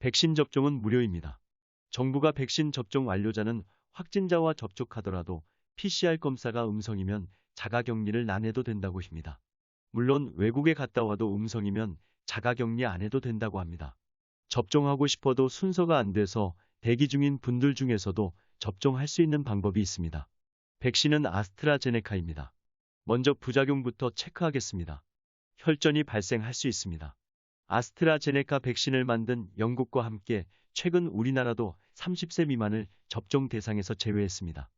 백신 접종은 무료입니다. 정부가 백신 접종 완료자는 확진자와 접촉하더라도 PCR 검사가 음성이면 자가격리를 안 해도 된다고 합니다. 물론 외국에 갔다 와도 음성이면 자가격리 안 해도 된다고 합니다. 접종하고 싶어도 순서가 안 돼서 대기 중인 분들 중에서도 접종할 수 있는 방법이 있습니다. 백신은 아스트라제네카입니다. 먼저 부작용부터 체크하겠습니다. 혈전이 발생할 수 있습니다. 아스트라제네카 백신을 만든 영국과 함께 최근 우리나라도 30세 미만을 접종 대상에서 제외했습니다.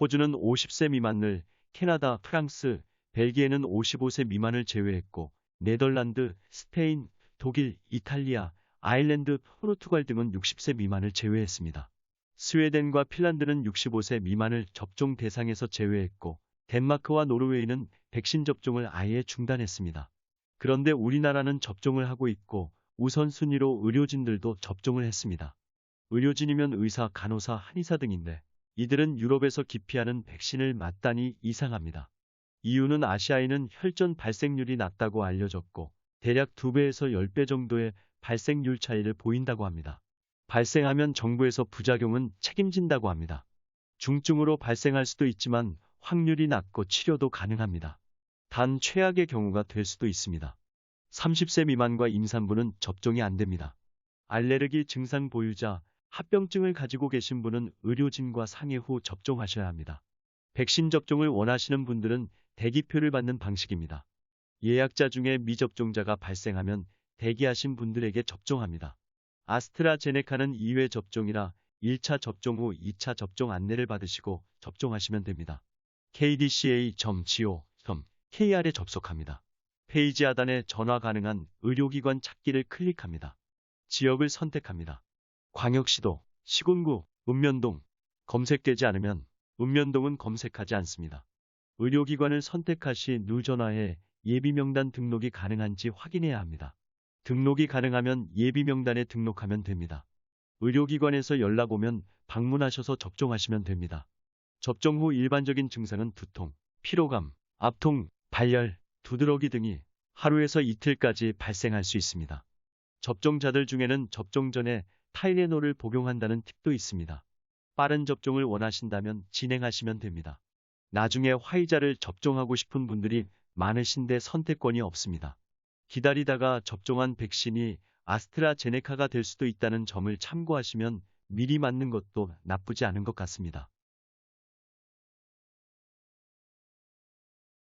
호주는 50세 미만을, 캐나다, 프랑스, 벨기에는 55세 미만을 제외했고, 네덜란드, 스페인, 독일, 이탈리아, 아일랜드, 포르투갈 등은 60세 미만을 제외했습니다. 스웨덴과 핀란드는 65세 미만을 접종 대상에서 제외했고, 덴마크와 노르웨이는 백신 접종을 아예 중단했습니다. 그런데 우리나라는 접종을 하고 있고 우선순위로 의료진들도 접종을 했습니다. 의료진이면 의사, 간호사, 한의사 등인데 이들은 유럽에서 기피하는 백신을 맞다니 이상합니다. 이유는 아시아에는 혈전 발생률이 낮다고 알려졌고 대략 2배에서 10배 정도의 발생률 차이를 보인다고 합니다. 발생하면 정부에서 부작용은 책임진다고 합니다. 중증으로 발생할 수도 있지만 확률이 낮고 치료도 가능합니다. 단 최악의 경우가 될 수도 있습니다. 30세 미만과 임산부는 접종이 안 됩니다. 알레르기 증상 보유자, 합병증을 가지고 계신 분은 의료진과 상의 후 접종하셔야 합니다. 백신 접종을 원하시는 분들은 대기표를 받는 방식입니다. 예약자 중에 미접종자가 발생하면 대기하신 분들에게 접종합니다. 아스트라제네카는 2회 접종이라 1차 접종 후 2차 접종 안내를 받으시고 접종하시면 됩니다. kdca.go.kr에 접속합니다. 페이지 하단에 전화 가능한 의료기관 찾기를 클릭합니다. 지역을 선택합니다. 광역시도, 시군구, 읍면동 검색되지 않으면 읍면동은 검색하지 않습니다. 의료기관을 선택하시 누 전화해 예비명단 등록이 가능한지 확인해야 합니다. 등록이 가능하면 예비명단에 등록하면 됩니다. 의료기관에서 연락 오면 방문하셔서 접종하시면 됩니다. 접종 후 일반적인 증상은 두통, 피로감, 압통, 발열, 두드러기 등이 하루에서 이틀까지 발생할 수 있습니다. 접종자들 중에는 접종 전에 타이레놀을 복용한다는 팁도 있습니다. 빠른 접종을 원하신다면 진행하시면 됩니다. 나중에 화이자를 접종하고 싶은 분들이 많으신데 선택권이 없습니다. 기다리다가 접종한 백신이 아스트라제네카가 될 수도 있다는 점을 참고하시면 미리 맞는 것도 나쁘지 않은 것 같습니다.